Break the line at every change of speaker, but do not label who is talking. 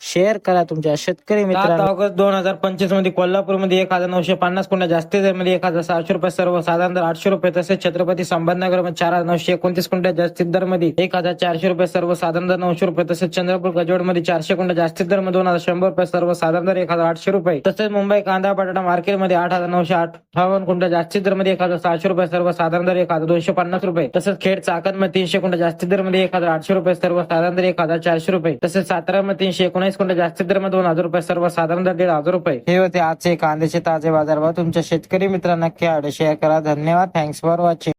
Share करा तुमच्या शेतकरी मित्रांनो. ऑगस्ट दोन हजार पंचवीसमध्ये कोल्हापूरमध्ये एक हजार नऊशे पन्नास कुंड्या जास्तीत मध्ये एक हजार सहाशे रुपये सर्व साधारण दर आठशे रुपये तसेच छत्रपती संभाजीनगरमध्ये चार हजार नऊशे एकोणतीस कुंड्या जास्तीत दरमध्ये एक हजार चारशे रुपये सर्व साधारण दर नऊशे रुपये तसेच चंद्रपूर गजवडमध्ये चारशे कुंड्या जास्तीत दरमध्ये दोन हजार शंभर रुपये सर्व साधारण दर एक हजार आठशे रुपये. तसेच मुंबई कांदा बटाटा मार्केटमध्ये आठ हजार नऊशे अठ्ठावन्न कुंड्या जास्तीत दरमध्ये एक हजार सहाशे रुपये सर्व साधारण दर एक हजार दोनशे पन्नास रुपये. तसेच खेड चाकणमध्ये तीनशे कुंड्या जास्तीत दरमध्ये एक हजार आठशे रुपये सर्व साधारण दर एक हजार चारशे रुपये. तसेच सातारा मध्ये तीनशे एकोणीस कुंड्या जास्तीत दर दोन हजार रुपये सर्वसाधारण दर दीड हजार रुपये हे होते आजचे कांद्याचे ताजे बाजारभाव तुमच्या शेतकरी मित्रांना नक्की शेअर करा धन्यवाद थँक्स फॉर वॉचिंग